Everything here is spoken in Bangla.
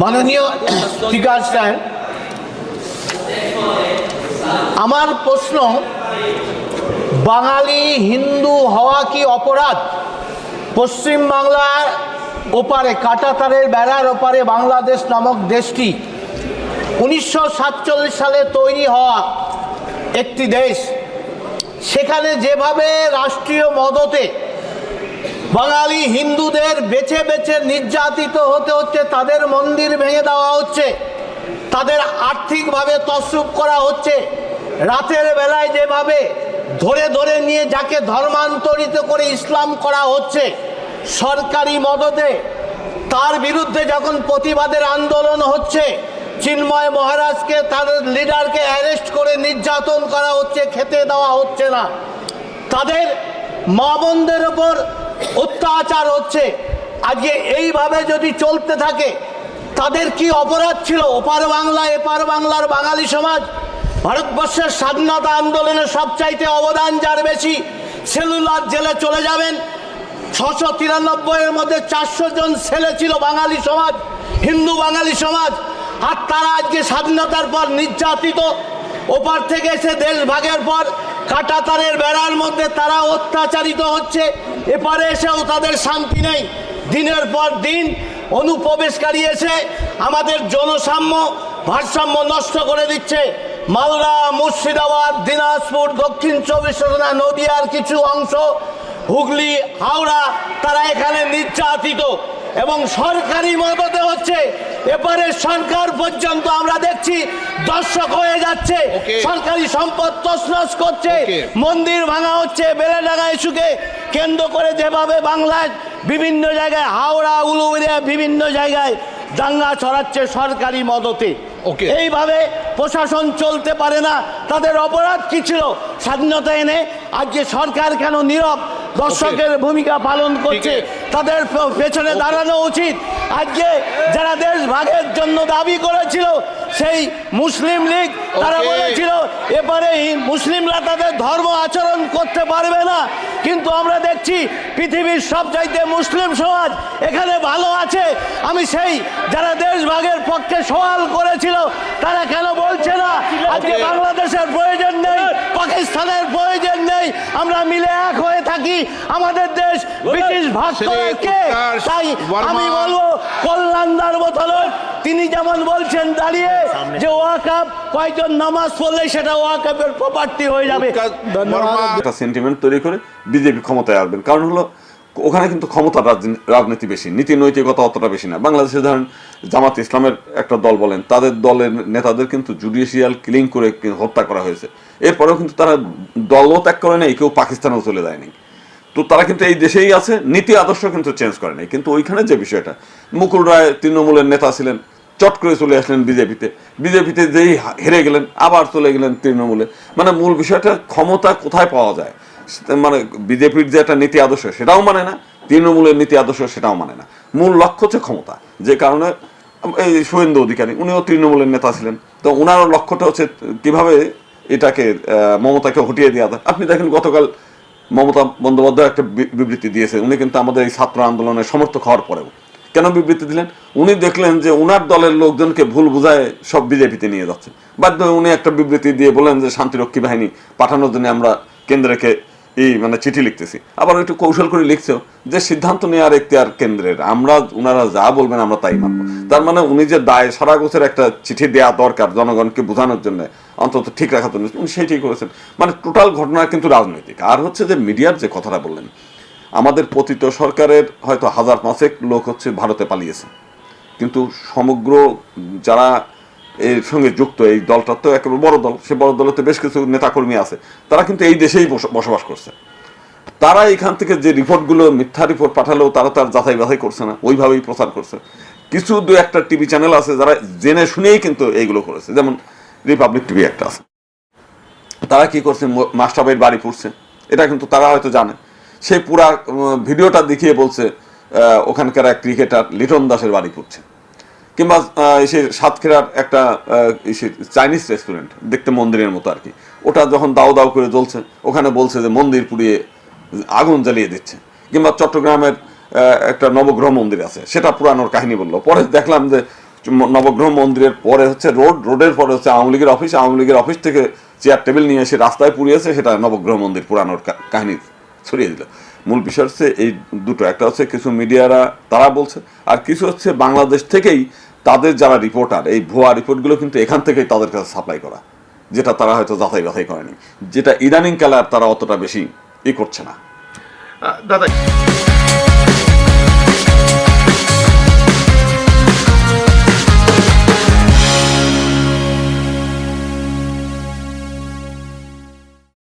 মাননীয় স্পিকার সাহেব, আমার প্রশ্ন, বাঙালি হিন্দু হওয়া কি অপরাধ? পশ্চিম বাংলার ওপারে, কাটাতারের বেড়ার ওপারে বাংলাদেশ নামক দেশটি উনিশশো সাতচল্লিশ সালে তৈরি হওয়া একটি দেশ। সেখানে যেভাবে রাষ্ট্রীয় মদতে বাঙালি হিন্দুদের বেছে বেছে নির্যাতিত হতে হচ্ছে, তাদের মন্দির ভেঙে দেওয়া হচ্ছে, তাদের আর্থিকভাবে তসরুপ করা হচ্ছে। রাতের বেলায় যেভাবে ধরে ধরে নিয়ে যাকে ধর্মান্তরিত করে ইসলাম করা হচ্ছে, সরকারি মদতে, তার বিরুদ্ধে যখন প্রতিবাদের আন্দোলন হচ্ছে, চিন্ময় মহারাজকে, তার লিডারকে অ্যারেস্ট করে নির্যাতন করা হচ্ছে, খেতে দেওয়া হচ্ছে না। তাদের মা বোনদের ওপর অত্যাচার হচ্ছে। আজকে এইভাবে যদি চলতে থাকে, তাদের কি অপরাধ ছিল? ওপার বাংলা, এপার বাংলার বাঙালি সমাজ, ভারতবর্ষের স্বাধীনতা আন্দোলনে সবচাইতে অবদান যার বেশি, সেলুলার জেলে চলে যাবেন। ছশো তিরানব্বইয়ের মধ্যে চারশো জন ছেলে ছিল বাঙালি সমাজ, হিন্দু বাঙালি সমাজ, আর তারা আজকে স্বাধীনতার পর নির্যাতিত। ওপার থেকে এসে দেশ ভাগের পর কাটাতারের বেড়ার মধ্যে তারা অত্যাচারিত হচ্ছে। এপারে এসেও তাদের শান্তি নেই। দিনের পর দিন অনুপ্রবেশকারী এসে আমাদের জনসাম্য, ভারসাম্য নষ্ট করে দিচ্ছে। মালদা, মুর্শিদাবাদ, দিনাজপুর, দক্ষিণ চব্বিশ পরগনা, নদিয়ার কিছু অংশ, হুগলি, হাওড়া, তারা এখানে নির্যাতিত। এবং সরকারি মদতে হচ্ছে। এবারে সরকার পর্যন্ত আমরা দেখছি দর্শক হয়ে যাচ্ছে সরকারি সম্পদ তছনছ করছে মন্দির ভাঙা হচ্ছে বেলেডাঙ্গা ইস্যুকে কেন্দ্র করে যেভাবে বাংলায় বিভিন্ন জায়গায় হাওড়া উলুবেড়িয়া বিভিন্ন জায়গায় দাঙ্গা ছড়াচ্ছে সরকারি মদতে. এইভাবে প্রশাসন চলতে পারে না তাদের অপরাধ কি ছিল স্বাধীনতা এনে আজকে সরকার কেন নীরব? দর্শকের ভূমিকা পালন করছে তাদের পেছনে দাঁড়ানো উচিত। আজকে যারা দেশ ভাগের জন্য দাবি করেছিল সেই মুসলিম লীগ তারা. বলেছিল এবারে মুসলিমরা তাদের ধর্ম আচরণ করতে পারবে না। কিন্তু আমরা দেখছি পৃথিবীর সব চাইতে মুসলিম সমাজ এখানে ভালো আছে। আমি সেই যারা দেশ ভাগের পক্ষে সওয়াল করেছিল তারা কেন বলছে না? আজকে বাংলাদেশের প্রয়োজন নেই পাকিস্তানের প্রয়োজন নেই আমরা মিলে এক হয়ে থাকি। আমাদের দেশ ব্রিটিশ ভাগ করে তাই আমি বলব কল্যাণদার মতো তিনি যেমন বলছেন দাঁড়িয়ে যে ওয়াকাপ কয়জন নামাজ পড়লে সেটা ওয়াকাপের প্রপার্টি হয়ে যাবে। একটা সেন্টিমেন্ট তৈরি করে বিজেপি ক্ষমতায় আসবেন। কারণ হলো ওখানে কিন্তু ক্ষমতা রাজনীতি বেশি নীতি নৈতিকতা অতটা বেশি না। বাংলাদেশে ধরেন জামাত ইসলামের একটা দল বলেন তাদের দলের নেতাদের কিন্তু জুডিশিয়াল কিলিং করে হত্যা করা হয়েছে। এরপরেও কিন্তু তারা দলও ত্যাগ করে নাই কেউ পাকিস্তানেও চলে যায়নি তো তারা কিন্তু এই দেশেই আছে, নীতি আদর্শ কিন্তু চেঞ্জ করে নাই। কিন্তু ওইখানে যে বিষয়টা, মুকুল রায় তৃণমূলের নেতা ছিলেন, চট করে চলে আসলেন বিজেপিতে। বিজেপিতে যেই হেরে গেলেন, আবার চলে গেলেন তৃণমূলে। মানে মূল বিষয়টা ক্ষমতা কোথায় পাওয়া যায়? মানে বিজেপির যে একটা নীতি আদর্শ, সেটাও মানে না, তৃণমূলের নীতি আদর্শ, সেটাও মানে না। মূল লক্ষ্য হচ্ছে ক্ষমতা, যে কারণে এই শুভেন্দু অধিকারী, উনিও তৃণমূলের নেতা ছিলেন। তো ওনার লক্ষ্যটা হচ্ছে কীভাবে এটাকে মমতাকে হটিয়ে দেওয়া যায়। আপনি দেখেন গতকাল মমতা বন্দ্যোপাধ্যায় একটা বিবৃতি দিয়েছে উনি কিন্তু আমাদের এই ছাত্র আন্দোলনের সমর্থক হওয়ার পরেও। কেন বিবৃতি দিলেন? উনি দেখলেন যে উনার দলের লোকজনকে ভুল বুঝায় সব বিজেপিতে নিয়ে যাচ্ছে। বাধ্য উনি একটা বিবৃতি দিয়ে বলেন যে শান্তিরক্ষী বাহিনী পাঠানোর জন্য আমরা কেন্দ্রকে এই মানে চিঠি লিখতেছি। আবার একটু কৌশল করে লিখছেও যে সিদ্ধান্ত নেওয়ার এখতিয়ার কেন্দ্রের। আমরা, উনারা যা বলবেন আমরা তাই মানবো। তার মানে উনি যে দায় সারা গোছের একটা চিঠি দেওয়া দরকার জনগণকে বোঝানোর জন্য, অন্তত ঠিক রাখার জন্য, উনি সেইটাই করেছেন। মানে টোটাল ঘটনা কিন্তু রাজনৈতিক। আর হচ্ছে যে মিডিয়ার যে কথাটা বললেন, আমাদের পতিত সরকারের হয়তো হাজার পাঁচেক লোক হচ্ছে ভারতে পালিয়েছে। কিন্তু সমগ্র যারা এর সঙ্গে যুক্ত এই দলটা তো একেবারে বড় দল। সে বড় দলেতে বেশ কিছু নেতাকর্মী আছে। তারা কিন্তু এই দেশেই বসবাস করছে। তারা এখান থেকে যে রিপোর্টগুলো, মিথ্যা রিপোর্ট পাঠালেও তারা তার যাচাই বাছাই করছে না। ওইভাবেই প্রচার করছে। কিছু দু একটা টিভি চ্যানেল আছে যারা জেনে শুনেই কিন্তু এইগুলো করেছে। যেমন রিপাবলিক টিভি একটা আছে। তারা কি করছে? মাস্টারবাইয়ের বাড়ি পুড়ছে। এটা কিন্তু তারা হয়তো জানে। সেই পুরা ভিডিওটা দেখিয়ে বলছে ওখানকার এক ক্রিকেটার লিটন দাসের বাড়ি পুড়ছে। কিংবা সে সাতক্ষীরার একটা চাইনিজ রেস্টুরেন্ট দেখতে মন্দিরের মতো আর কি। ওটা যখন দাও দাও করে জ্বলছে, ওখানে বলছে যে মন্দির পুড়িয়ে আগুন জ্বালিয়ে দিচ্ছে। কিংবা চট্টগ্রামের একটা নবগ্রহ মন্দির আছে, সেটা পুরানোর কাহিনী বলল। পরে দেখলাম যে নবগ্রহ মন্দিরের পরে হচ্ছে রোড, রোডের পরে হচ্ছে আওয়ামী লীগের অফিস আওয়ামী লীগের অফিস থেকে চেয়ার টেবিল নিয়ে এসে রাস্তায় পুড়িয়েছে, সেটা নবগ্রহ মন্দির পুরানোর কাহিনী ছড়িয়ে দিল। মূল বিষয় হচ্ছে এই দুটো, একটা হচ্ছে কিছু মিডিয়ারা তারা বলছে, আর কিছু হচ্ছে বাংলাদেশ থেকেই তাদের যারা রিপোর্টার এই ভুয়া রিপোর্টগুলো কিন্তু এখান থেকেই তাদের কাছে সাপ্লাই করা, যেটা তারা হয়তো যাচাই বাছাই করেনি। যেটা ইদানিং কালে আর তারা অতটা বেশি ই করছে না। দাদা